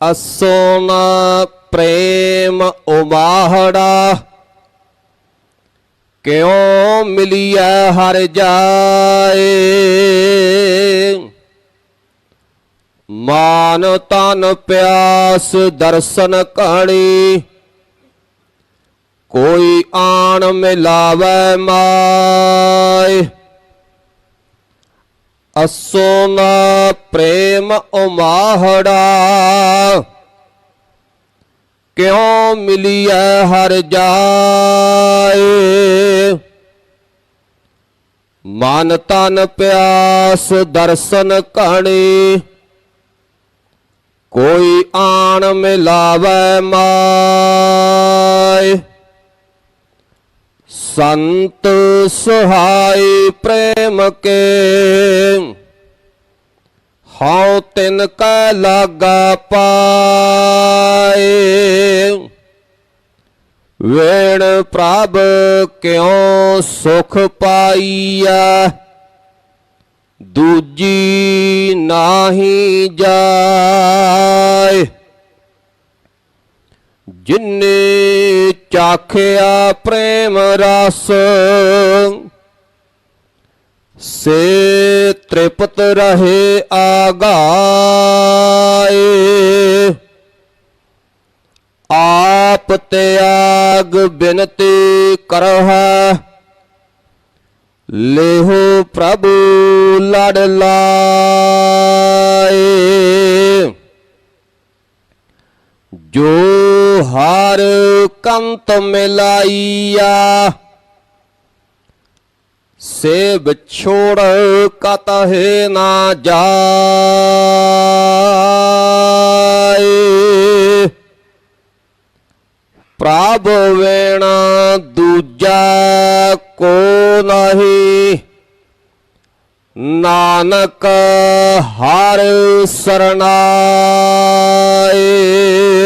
ਅਸੋਨ ਪ੍ਰੇਮ ਉਮਾਹੜਾ ਕਿਉ ਮਿਲਿਆ ਹਰ ਜਾਏ ਮਾਨ ਤਨ ਪਿਆਸ ਦਰਸ਼ਨ ਕਣੀ ਕੋਈ ਆਣ ਮਿਲਾਵੇ ਮਾਏ ਅਸੋ ਨਾ ਪ੍ਰੇਮ ਉਮਾਹੜਾ। ਕਿਉ ਮਿਲਿਐ ਹਰ ਜਾਏ? ਮਨ ਤਨ ਪਿਆਸ ਦਰਸ਼ਨ ਕਣੀ। ਕੋਈ ਆਣ ਮਿਲਾਵੇ ਮਾਏ। ਸੰਤ ਸੁਹਾਈ ਪ੍ਰੇਮ ਕੇ। ਹਉ ਤਿਨ ਕੈ ਲਾਗਾ ਪਾਏ। ਵੇਣ ਪ੍ਰਭ ਕਿਉ ਸੁਖ ਪਾਈਆ ਦੂਜੀ ਨਾਹੀ ਜਾਏ। ਜਿਨੇ ਚਾਖਿਆ ਪ੍ਰੇਮ ਰਸ ਸੇ ਤ੍ਰਿਪਤ ਰਹੇ ਆਗਾਏ। ਆਪ ਤਿਆਗ ਬਿਨਤੀ ਕਰਹੁ। ਲੇਹੋ ਪ੍ਰਭੂ ਲੜ ਲਾਏ। ਜੋ ਹਰ ਕੰਤ ਮਿਲਾਈਆ। ਸੇ ਵਿਛੋੜ ਕਤਹਿ ਨਾ ਜਾਏ। ਪ੍ਰਭ ਵੇਣਾ ਦੂਜਾ ਕੋ ਨਹੀਂ। ਨਾਨਕ ਹਰ ਸਰਣਾਏ।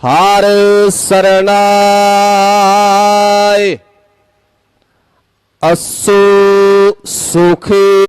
ਹਰ ਸਰਣਾਏ ਅਸੂ ਸੁਖੀ